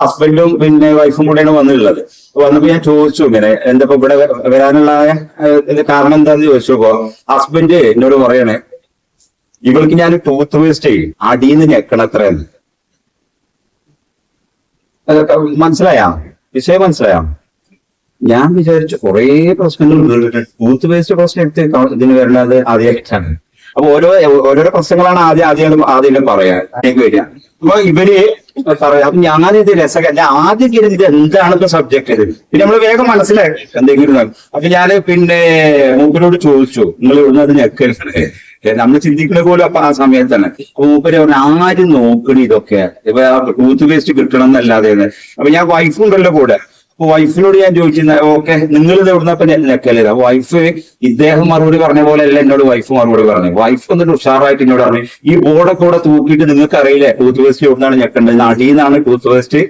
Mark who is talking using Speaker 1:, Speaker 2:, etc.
Speaker 1: ഹസ്ബൻഡും പിന്നെ വൈഫും കൂടെയാണ് വന്നിട്ടുള്ളത്. വന്നപ്പോ ഞാൻ ചോദിച്ചു ഇങ്ങനെ എന്താ ഇവിടെ വരാനുള്ള കാരണം എന്താന്ന് ചോദിച്ചപ്പോ ഹസ്ബൻഡ് എന്നോട് പറയണേ ഇവൾക്ക് ഞാൻ ടൂത്ത് വേസ്റ്റ് അടിയിൽ നിന്ന് ഞെക്കണത്രയെന്ന് അതൊക്കെ മനസ്സിലായാ? വിഷയം മനസ്സിലായാ? ഞാൻ വിചാരിച്ചു കുറേ പ്രശ്നങ്ങൾ ടൂത്ത് വേസ്റ്റ് പ്രശ്നം എടുത്ത് ഇതിന് വരേണ്ടത് ആദ്യമായിട്ടാണ് അപ്പൊ ഓരോ ഓരോരോ പ്രശ്നങ്ങളാണ് ആദ്യം ആദ്യം ആദ്യം പറയാ. അപ്പൊ ഇവർ പറയാം. ഞാനിത് അല്ല ആദ്യം കരുതി ഇത് എന്താണ് ഇപ്പൊ സബ്ജക്ട് ഇത്? പിന്നെ നമ്മൾ വേഗം മനസ്സിലായി എന്തെങ്കിലും. അപ്പൊ ഞാൻ പിന്നെ മൂപ്പരോട് ചോദിച്ചു. നിങ്ങൾ ഇവിടുന്ന് അത് ഞെക്കരുത്. നമ്മൾ ചിന്തിക്കുന്ന പോലും അപ്പൊ ആ സമയത്ത് തന്നെ. മൂപ്പര് പറഞ്ഞു ആരും നോക്കണി ഇതൊക്കെ? ഇപ്പൊ ടൂത്ത് പേസ്റ്റ് കിട്ടണം എന്നല്ലാതെ. അപ്പൊ ഞാൻ വൈഫും ഉണ്ടല്ലോ കൂടെ. അപ്പൊ വൈഫിനോട് ഞാൻ ചോദിച്ചിരുന്ന ഓക്കെ നിങ്ങൾ ഇത് എവിടുന്ന നെക്കല്ലേ വൈഫ് ഇദ്ദേഹം മറുപടി പറഞ്ഞ പോലെ അല്ല എന്നോട് വൈഫ് മറുപടി പറഞ്ഞു വൈഫ് എന്നിട്ട് ഉഷാറായിട്ട് എന്നോട് പറഞ്ഞു ഈ ബോർഡൊക്കെ കൂടെ തൂക്കിയിട്ട് നിങ്ങൾക്ക് അറിയില്ലേ ടൂത്ത് പേസ്റ്റ് എവിടുന്നാണ് ഞെക്കേണ്ടത്? അടിയിൽ നിന്നാണ് ടൂത്ത് പേസ്റ്റ്